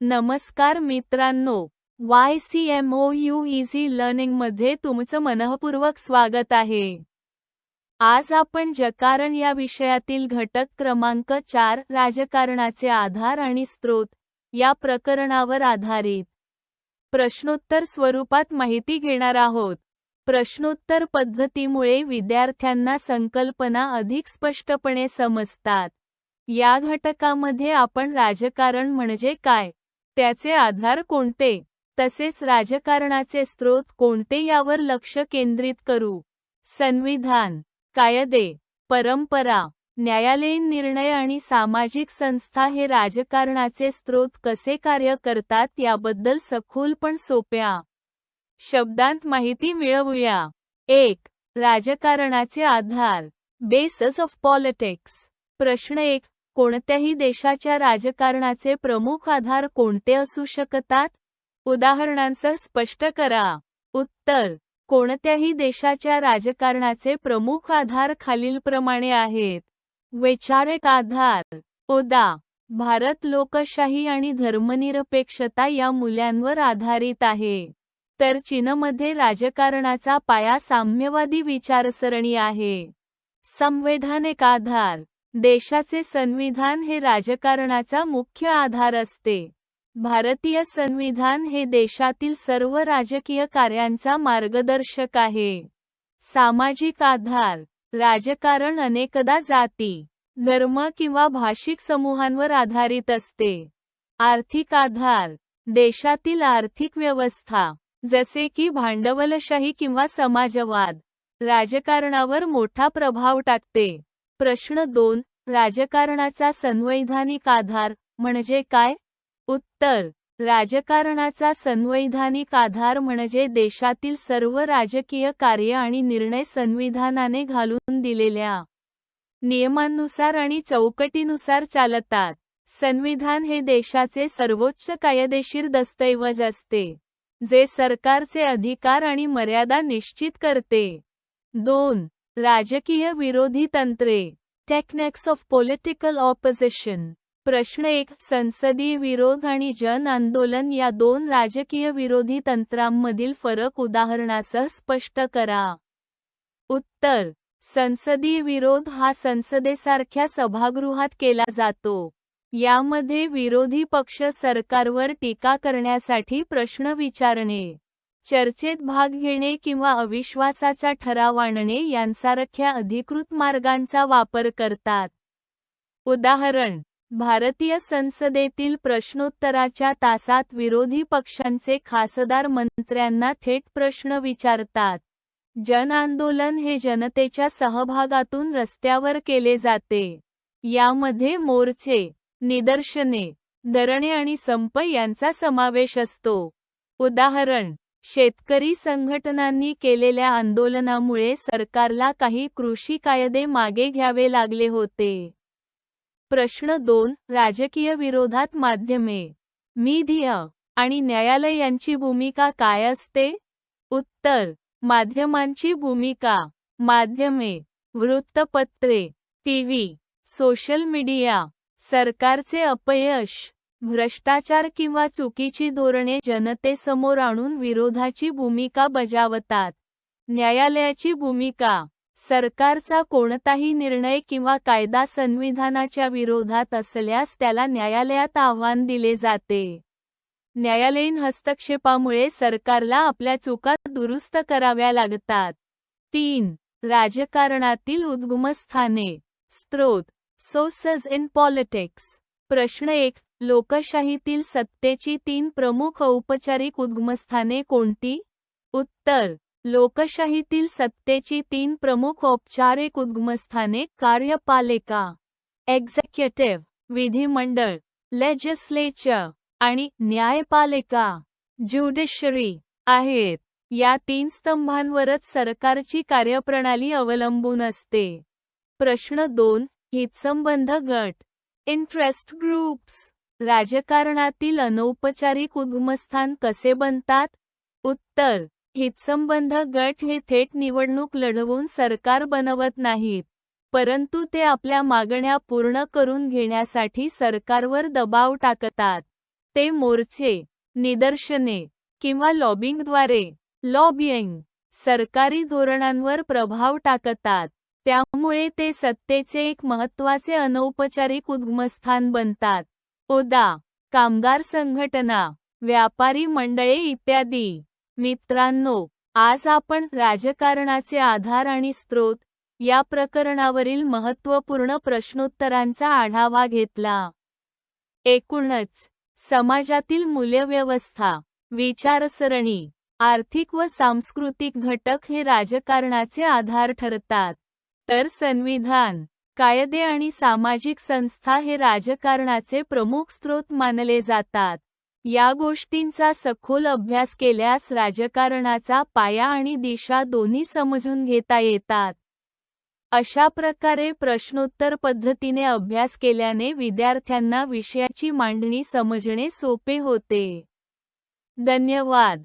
नमस्कार मित्रांनो Y C M O U easy लर्निंगमध्ये तुमचं मनःपूर्वक स्वागत आहे. आज आपण जकारण या विषयातील घटक क्रमांक चार राजकारणाचे आधार आणि स्रोत या प्रकरणावर आधारित. प्रश्नोत्तर स्वरूपात माहिती घेणार आहोत. प्रश्नोत्तर पद्धतीमुळे विद्यार्थ्यांना संकल्पना अधिक स्पष्टपणे समजतात. या घटकामध्ये आपण राजकारण म्हणजे काय? त्याचे आधार कोणते? तसेच राजकारणाचे स्रोत कोणते यावर लक्ष केंद्रित करू? संविधान कायदे परंपरा न्यायालयीन निर्णय आणि सामाजिक संस्था हे राजकारणाचे स्रोत कसे कार्य करतात याबद्दल सखोल पण सोप्या शब्दांत माहिती मिळवूया. एक राजकारणाचे आधार. बेसस ऑफ पॉलिटिक्स प्रश्न एक कोणत्याही देशाच्या राजकारणाचे प्रमुख आधार कोणते असू शकतात? उदाहरणांसह स्पष्ट करा. उत्तर. कोणत्याही देशाच्या राजकारणाचे प्रमुख आधार खालीलप्रमाणे आहेत. वैचारिक आधार. उदा. भारत लोकशाही आणि धर्मनिरपेक्षता या मूल्यांवर आधारित आहे. तर चीनमध्ये राजकारणाचा पाया साम्यवादी विचारसरणी आहे. संवैधानिक आधार. देशाचे संविधान हे राजकारणाचा मुख्य आधार असते. भारतीय संविधान हे देशातील सर्व राजकीय कार्यांचा मार्गदर्शक आहे. सामाजिक आधार राजकारण अनेकदा जाती धर्म किंवा भाषिक समूहांवर आधारित असते. आर्थिक आधार देशातील आर्थिक व्यवस्था जसे की भांडवलशाही किंवा समाजवाद राजकारणावर मोठा प्रभाव टाकते. प्रश्न दोन राजकारणाचा संवैधानिक आधार म्हणजे काय? उत्तर राजकारणाचा संवैधानिक आधार म्हणजे देशातील सर्व राजकीय कार्य आणि निर्णय संविधानाने घालून दिलेल्या नियमांनुसार आणि चौकटीनुसार चालतात. संविधान हे देशाचे सर्वोच्च कायदेशीर दस्तऐवज असते जे सरकारचे अधिकार आणि मर्यादा निश्चित करते. दोन राजकीय विरोधी तंत्रे. टेक्निक्स ऑफ पॉलिटिकल ऑपोजिशन प्रश्न एक संसदीय विरोध आणि जन आंदोलन या दोन राजकीय विरोधी तंत्रांमधील फरक उदाहरणासह स्पष्ट करा. उत्तर संसदीय विरोध हा संसदेसारख्या सभागृहात केला जातो. यामध्ये विरोधी पक्ष सरकारवर टीका करण्यासाठी प्रश्न विचारणे. चर्चेत भाग घेणे किंवा अविश्वासाचा ठराव आणणे यांसारख्या अधिकृत मार्गांचा वापर करतात. उदाहरण भारतीय संसदेतील प्रश्नोत्तराच्या तासात विरोधी पक्षांचे खासदार मंत्र्यांना थेट प्रश्न विचारतात. जन आंदोलन हे जनतेच्या सहभागातून रस्त्यावर केले जाते. यामध्ये मोर्चे निदर्शने धरणे आणि संप यांचा समावेश असतो. उदाहरण शेतकरी संघटनांनी केलेल्या आंदोलनामुळे सरकारला काही कृषी कायदे मागे घ्यावे लागले होते. प्रश्न दोन राजकीय विरोधात माध्यमे. मीडिया आणि न्यायालय यांची भूमिका काय असते? उत्तर माध्यमांची भूमिका. माध्यमे वृत्तपत्रे टीव्ही सोशल मीडिया सरकारचे अपयश. भ्रष्टाचार किंवा चुकीची धोरणे जनतेसमोर आणून विरोधाची भूमिका बजावतात. न्यायालयाची भूमिका सरकारचा कोणताही निर्णय किंवा कायदा संविधानाच्या विरोधात असल्यास त्याला न्यायालयात आव्हान दिले जाते. न्यायालयीन हस्तक्षेपामुळे सरकारला आपल्या चुका दुरुस्त कराव्या लागतात. तीन राजकारणातील उद्गमस्थाने. स्त्रोत सोर्सेस इन पॉलिटिक्स प्रश्न एक लोकशाहीतील सत्तेची तीन प्रमुख औपचारिक उद्गमस्थाने कोणती? उत्तर लोकशाहीतील सत्तेची तीन प्रमुख औपचारिक उद्गमस्थाने कार्यपालिका एक्झिक्युटिव्ह विधिमंडळ लेजिस्लेचर आणि न्यायपालिका ज्युडिशरी आहेत. या तीन स्तंभांवरच सरकारची कार्यप्रणाली अवलंबून असते. प्रश्न दोन हितसंबंध गट. इंटरेस्ट ग्रुप्स राजकारणातील अनौपचारिक उद्गमस्थान कसे बनतात? उत्तर. हितसंबंध गट हे थेट निवडणूक लढवून सरकार बनवत नाहीत परंतु ते आपल्या मागण्या पूर्ण करून घेण्यासाठी सरकारवर दबाव टाकतात. ते मोर्चे निदर्शने किंवा लॉबिंगद्वारे लॉबिंग सरकारी धोरणांवर प्रभाव टाकतात. त्यामुळे ते सत्तेचे एक महत्त्वाचे अनौपचारिक उद्गमस्थान बनतात. ओदा कामगार संघटना व्यापारी मंडळे इत्यादी. मित्रांनो आज आपण राजकारणाचे आधार आणि स्रोत या प्रकरणावरील महत्त्वपूर्ण प्रश्नोत्तरांचा आढावा घेतला. एकूणच समाजातील मूल्यव्यवस्था विचारसरणी आर्थिक व सांस्कृतिक घटक हे राजकारणाचे आधार ठरतात. तर संविधान कायदे आणि सामाजिक संस्था हे राजकारणाचे प्रमुख स्रोत मानले जातात. या गोष्टींचा सखोल अभ्यास केल्यास राजकारणाचा पाया आणि दिशा दोन्ही समजून घेता येतात. अशा प्रकारे प्रश्नोत्तर पद्धतीने अभ्यास केल्याने विद्यार्थ्यांना विषयाची मांडणी समजणे सोपे होते. धन्यवाद.